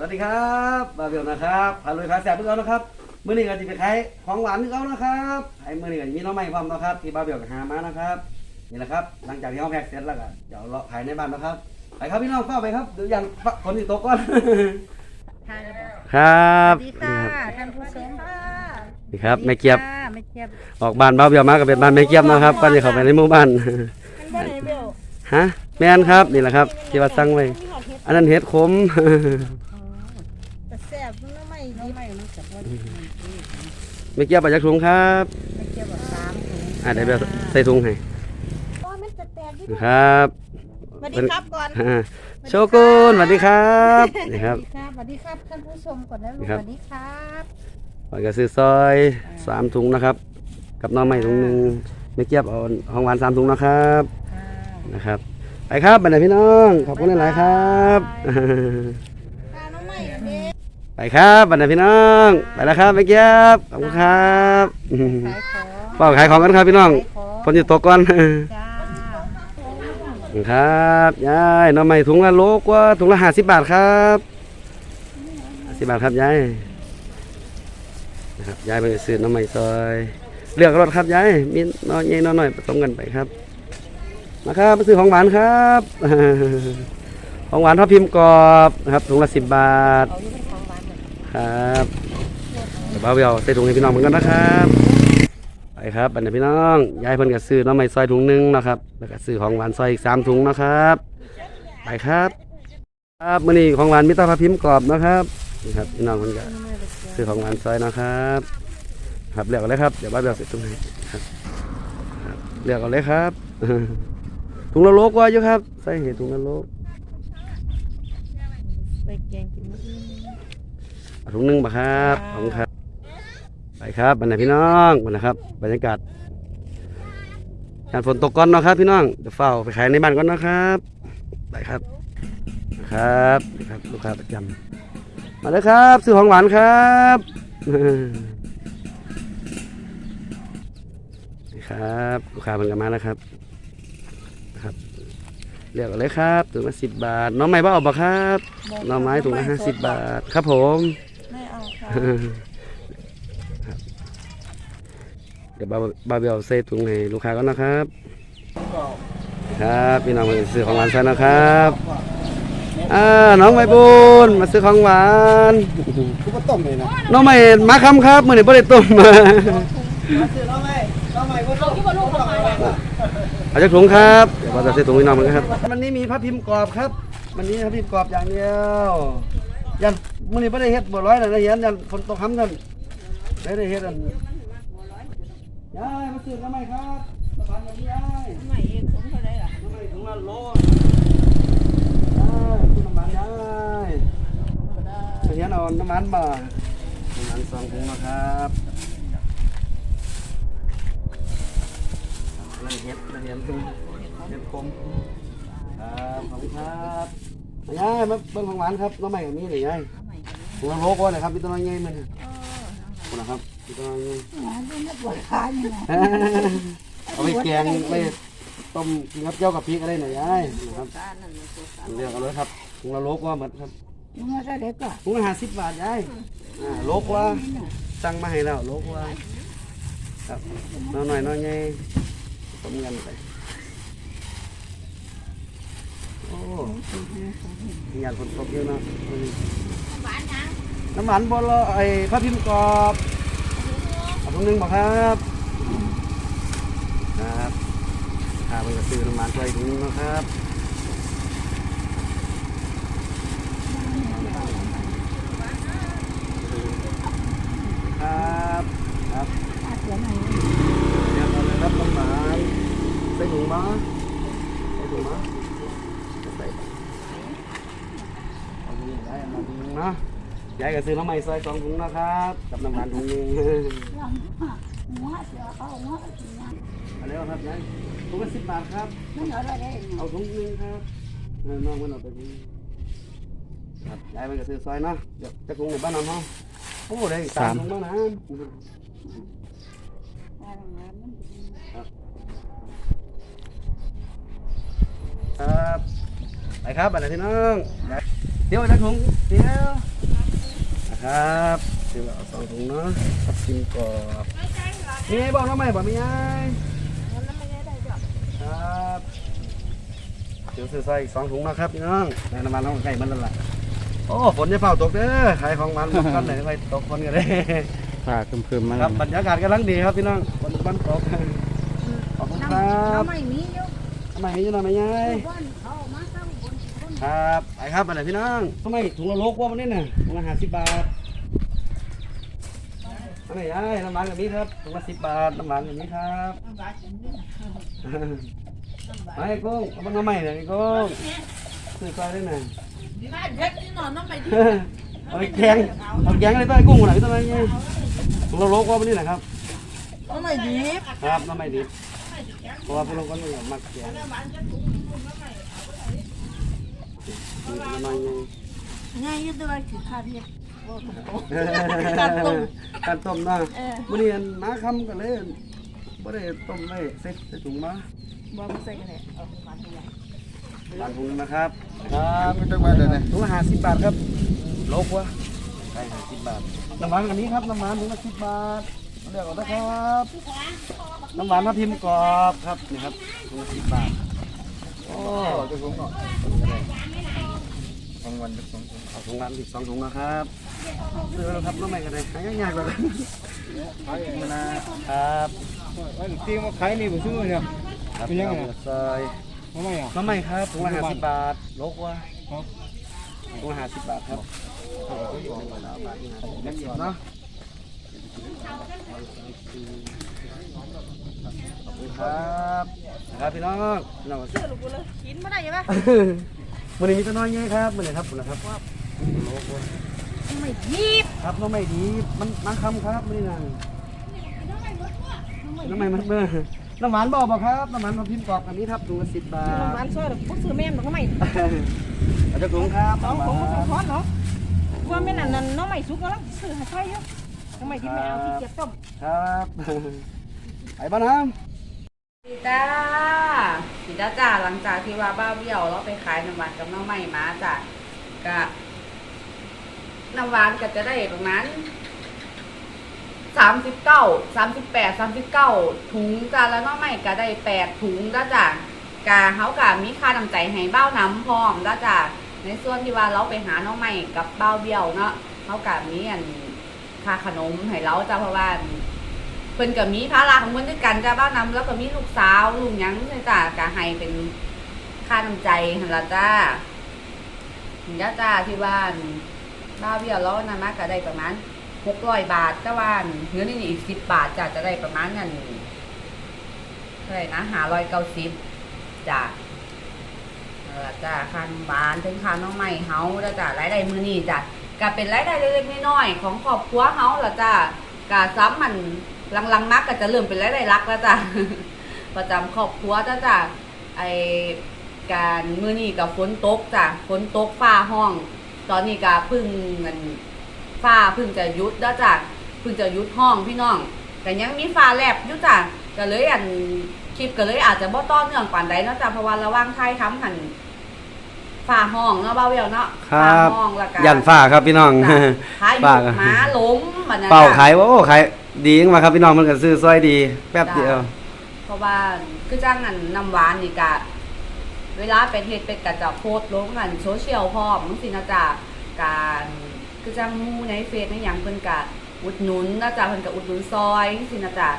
สวัสดีครับบาเบียวนะครับพาลุยขาแสบเพื่อนนะครับมื้อนี้ก็จะไปขายของหวานที่เขานะครับไอ้มื้อนี้ก็จะมีน้องใหม่พร้อมนะครับที่บาเบียวกับหามานะครับนี่แหละครับหลังจากที่เขาแพ็กเสร็จแล้วก็เดี๋ยวเราขายในบ้านนะครับไปครับพี่น้องเฝ้าไปครับเดี๋ยวยังฝนที่ตกก่อนทานแล้วบอกครับสวัสดีค่ะท่านผู้ชมค่ะนี่ครับแม่เกียบค่ะแม่เกียบออกบ้านบาเบียวมาก็เป็นบ้านแม่เกียบนะครับก่อนจะเข้าไปในหมู่บ้านมันบ่ไหนเบลฮะแม่นครับนี่แหละครับที่ว่าสั่งไว้มีหอดเห็ดอันนั้นเห็ดขม แต่แซ่บมันน้ำไม่น้ำไม่มันกับว่า แม่เกียบไปจากถุงครับแม่เกียบแบบสามถุงอ่าได้แบบใส่ถุงให้โอ้ยมันจะแตกดิครับสวัสดีครับก่อนอ่าโชกุนสวัสดีครับนี่ครับสวัสดีครับท่านผู้ชมก่อนนะลูกครัสบวัสดีครับปอยกระซื้อซอยสามถุงนะครับ กับน้องใหม่ถุงหนึ่งไม่เกียบเอาของหวานสามถุงนะครับค่ะนะครับ ไปครับบรรดาพี่น้อง ขอบคุณหลายๆครับ ค่ะน้องใหม่เด็ก ไปครับบรรดาพี่น้องไปแล้วครับไม่เกียบขอบคุณครับอืมขายของเป้าขายของกันครับพี่น้องขายของฝนจะตกก่อนจ้าครับยายน้องใหม่ถุงละโลกว่าถุงละห้าสิบบาทครับห้าสิบบาทครับยายนะครับยายไปซื้อน้องใหม่ซอยเลือกรถครับยายมีน้อยใหญ่น้อยน้อยผสมกันไปครับมาครับมาซื้อของหวานครับของหวานทอดพิมพ์กรอบนะครับถุงละสิบบาท ครับเดี๋ยวบ้าเบลใส่ถุงให้พี่น้องเหมือนกันนะครับไปครับบันนี้พี่น้องยายเพิ่นก็ซื้อน้องใหม่ซอยถุงหนึงนะครับแล้วก็ซื้อของหวานซอยอีกสามถุงนะครับไปครับ ครับมื้อนี้ของหวานมิตรภาพพิมพ์กรอบนะครับนี่ครับพี่น้องเพิ่นก็ซื้อของหวานซอยนะครับ ครับเลือกเอาเลยครับเดี๋ยวบ้าเบลใส่ถุงให้ครับครับเลือกเอาเลยครับถุงละโลกว่าอยู่ครับ ใส่เห็ดถุงละโลไปแกงกินมื้ออื่น เอา ถุงหนึงมาครับขอบคุณครับ ไปครับบรรดาพี่น้องบรรนะครับ บรรยากาศการฝนตกก่อนเนาะครับ พี่น้องเดี๋ยวเฝ้าไปขายในบ้านก่อนนะครับไปครับนะครับนี่ครับลูกค้าประจำมาเลยครับซื้อของหวานครับนี่ครับลูกค้าเพิ่งกลับมาแล้วครับนะครับเรียกเอาเลยครับถุงละสิบบาทน้องไม้บ้าเอาบ่ครับหน้องไม้ถุงละห้าสิบบาทครับผมไม่เอา ค่ะครับเดี๋ยวบาบาเบลเซถุงให้ลูกค้าก่อนนะครับ ครับพี่น้องมาซื้อของหวานใส่นะครับอ่าน้องใบบุญมาซื้อของหวานคือว่าต้มเลยนะน้องใหม่มาคำครับมื่อนี้บ่ได้ต้มมาซื้อแล้วไหมแล้วไหมว่าต้มที่ว่าลูกทำไมเอาจากถุงครับเดี๋ยวเราจะใส่ถุงพี่น้องเหมือนกันครับวันนี้มีพระพิมพ์กรอบครับ วันนี้พระพิมพ์กรอบอย่างเดียวยัน มื่อนี้บ่ได้เฮ็ดบ่ร้อยเลยนะเห็นยันฝนตกค้ำนั่นได้ได้เฮ็ดอันยายมาซื้อกันไมครับสบายดียายใหม่เองผมเท่าไรล่ะทำไมถุงละโลได้คุณน้ำมันได้เฮียนเอาน้ำมันบ่น้ำมันสองถุงนะครับนั่นเห็ดนั่นเห็ดเห็ดคมครับขอบคุณครับยายมาเบิ่งของหวานครับน้องใหม่กับนี้เลยยาย ถุงละโลก่อนนะครับพี่ต้นน้อยใหญ่มันคุณนะครับพี่ต้นน้อยใหญ่เอาไปแกงไปต้มกินกับเจียวกับพริกอะไรหน่อยยายนะครับเรียกเอาเลยครับถุงละโลกว่าหมดครับมึงว่าเด็กก่อนถุงละห้าสิบบาทยายอ่าโลกว่าสั่งมาให้แล้วโลกว่าครับน้อยหน่อยน้อยใหญ่ต้มกันไป โอ้ยานฝนตกเยอะเนาะน้ำหวานบอลไอ้ข้าวพิมพ์กรอบเอาถุงนึงบอกครับนะครับข้าไปซื้อน้ำมันใส่ถุงนึงนะครับครับครับเดี๋ยวเราเลยรับน้ำหมายใส่ถุงมาใส่ถุงมาใส่เอาถุงได้มาถุงนะ ยายก็ซื้อน้ำใหม่ซอยสองถุงนะครับกับน้ำมันถุงหนึงเอาเร็วครับยายถุงละสิบบาทครับเอาถุงหนึงครับเออน้องมันเอาไปถุงครับยายไปก็ซื้อซอยเนาะเดี๋ยวจะถุงในบ้านน้ำเฮาโอ้ได้สามถุงแล้วนะครับไปครับอะไรพี่น้องเดี๋ยวจะถุงเดี๋ยวนะ ครับเดี๋ยวเอาสองถุงเนาะกับกินกรอบมีไงบอกน้องใหม่บอกมีไงมันน้ำมันได้จ้ะครับเดี๋ยวซื้อใส่อีกสองถุงนะครับพี่น้องในน้ำมันต้องใกล้มันแล้วล่ะโอ้ฝนจะเฝ้าตกเด้อขายของมันหมดกันไหนไปตกคนกันเลยฝากคึมๆมาครับบรรยากาศกำลังดีครับพี่น้องฝนมันตกขอบคุณครับน้ำไม่มีอยู่ทำไมให้ยังหน่อยไหมยายบ้านเขามาตั้งบนบน ครับไปครับไปไหนพี่น้องทำไมถุงละโลกว่ามันนี่น่ะถุงละห้าสิบบาททำไมยายน้ำมันกับนี้ครับถุงละสิบบาทน้ำมันกับนี้ครับไปไอ้กุ้งเอาบ้างน้ำใหม่เลยไอ้กุ้งซื้อซอยได้หน่อยบ้านเพชรนี่นอนน้ำไม่ดีเอาไปแกงเอาแกงอะไรต้อยกุ้งหน่อยต้อยเนี่ยถุงละโลกว่ามันนี่นะครับน้ำไม่ดีครับน้ำใหม่ดิบเพราะว่าพวกเราก็ไม่อยากมักแกง น้อยๆง่ายอยืดด้วยคือขาดเห็ดการต้มการต้มเนาะเออมื้อนี้อันมาคำกันเลยบ่ได้ต้มไว้ใส่ใส่ถุงมาบ่มาใส่กันเลยเอาปานตัวใหญ่บานถุงนะครับครับไม่ต้องมาเลยนะถุงละ50บาทครับโลกวะใช่50บาทน้ำหวานอันนี้ครับน้ำหวานถุงละ10บาทเลือกเอานะครับ น้ำหวานทับทิมกรอบครับนี่ครับถุงละ10บาท โอ้ จะถุงก่อนของ วันจะสองถุงเอาถุงละอีกสองถุงนะครับซื้อแล้วครับน้ำใหม่กันเลยหายากๆเลยขายมานะครับไอ้ตีมาขายนี่ผมซื้อเนี่ยครับเป็นยังไงเอาซอยทำไมอะน้ำใหม่ครับถุงละ50บาทโลกวะครับถุงละ50บาทครับเล็กเนาะขอบคุณครับนะครับพี่น้องพี่น้องเชื่อลูกกูเลยกินไม่ได้ใช่ปะมั นนี้มีตัวน้อยไงครับมันนี้ครับมันนะครับไม่ยีบครับน้องไม่ดีมันมาคำครับมันนี่นั่นน้ำมันมันเมื่อน้ำหวานบอกบอกครับน้ำหวานมาพิมพ์กรอบอันนี้ครับถุงละสิบบาน้ำทมันซอยหรอกพวกซื้อแม่นมันก็ไม่เอาจะถุงครับสองน้ำหของวาก็สองช้อนเนาะว่าแม่นั่นนั่นน้องไม่สุกแล้วซื้อให้ใครเยอะน้องไม่ที่แม่เอาที่เก็บต้มครับไปบ้านน้ ดีจ้าดีจ้าจ้าหลังจากที่ว่าบ้าเบี้ยวเราไปขายน้ำหวานกับน้องใหม่มาจ้ะก็น้ำหวานก็จะได้ประมาณสามสิบเก้าสามสิบแปดสามสิบเก้าถุงจ้าแล้วน้องใหม่ก็ได้แปดถุงจ้าจ้ะกาเขากามีค่าน้ำใจให้เบ้าน้ำพร้อมจ้าจ้ะในส่วนที่ว่าเราไปหาน้องใหม่กับเบ้าเบี้ยวเนาะเขากามีอันค่าขนมให้เราจ้าเพราะว่า เพิ่นก็มีภาระของเพิ่นด้วยกันจ้าบ้านนำแล้วก็มีลูกสาวลูกหยังนี่ยจ้าก็ให้เป็นค่าน้ำใจหั่นล่ะจ้าถึงจ้าจ้าที่บ้านบ้าเบี้ยล้วนะมาก็ได้ประมาณหกร้อยบาทจ้าบ้านเงินนี่อีกสิบบาทจ้าจะได้ประมาณนั้นเท่าไหร่นะหาร้อยเก้าสิบจ้านั่นล่ะจ้าค่าน้ำบานถึงค่าน้องใหม่เฮาแล้วจ้ารายได้มือนี้จ้ะก็เป็นรายได้เล็กๆน้อยๆของครอบครัวเฮาล่ะจ้ากาซ้ำมัน หลังๆมักก็จะเริ่มเป็นรายได้หลักแล้วจ้ะประจำครอบครัวจ้ะจ้ะไอการมื้อนี้กับฝนตกจ้ะฝนตกฟ้าห้อง ตอนนี้ก็เพึ่งมันฟ้าเพึ่งจะหยุดแล้วจ้ะเพึ่งจะหยุดห้องพี่น้องแต่ยังมีฟ้าแลบอยู่จ้ะก็เลยอันคลิปก็เลยอาจจะบ่ต้อเนื่องปานใดเนาะจ้ะเพราะว่าระหว่างไทยทำหันฟ้าห้องเนาะเบาเวลเนาะครัฟ้าบห้องแล้วก็ำยันฝ้าครับพี่น้องจ้ะพายุฝ้าหมาล้มบัดนั้นเป่าจ้ะขายว่าโอ้ขาย ดีจังมาครับพี่น้องมันก็ซื้อซอยดี แป๊บเดียว เพราะว่าคือจ้างอันน้ำหวานนี่กะ เวลาเป็นเฮ็ดเป็นกะจะโพสต์ลงกันโซเชียลพร้อมจังซี่นะจ๊ะการคือจ้างมู่ในเฟซในหยังเพิ่นกะอุดหนุนนะจ๊ะเพิ่นกะอุดหนุนซอยจังซี่นะจ๊ะ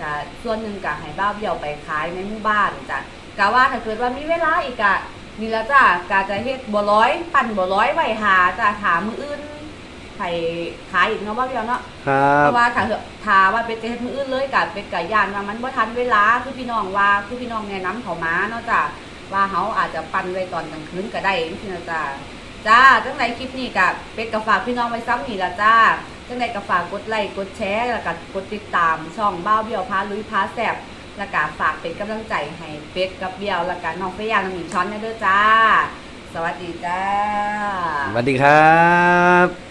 กะส่วนหนึ่งกะให้บ้าวเบี้ยวไปขายในหมู่บ้านจ้ะกะว่าถ้าเกิดว่ามีเวลาอีกกะนี่ละจ้ะกะจะเฮ็ดบัวร้อย ปั่นบัวร้อยไว้หาจ้ะถามมืออื่น ให้ขายอีกเนาะบ้าวเบี้ยวเนาะครัเพบ ราะว่าถ้าถาว่าเป็นเฮ็ดมืออื่นเลยกับเป็นไก่ย่านว่ามันบ่ทันเวลาคือพี่น้องว่าคือพี่น้องแนะนำเขามาเนาะจ้ะว่าเขาอาจจะปั่นไว้ตอนกลางคืนก็ได้จังซี่นะจ้ะจ้าจังไดคลิปนี้กับเป็ดก็ฝากพี่น้องไว้ซ้ำนี่ละจ้าจังไดก็ฝากกดไลค์กดแชร์แล้วก็กดติดตามช่องบ้าวเบี้ยวพาลุยพาแซ่บแล้วก็ฝากเป็นกำลังใจให้เป็ดกับเบี้ยวแล้วก็น้องเฟย่าน้องหมิงช้อนนะเด้อจ้า สวัสดีจ้า สวัสดีครับ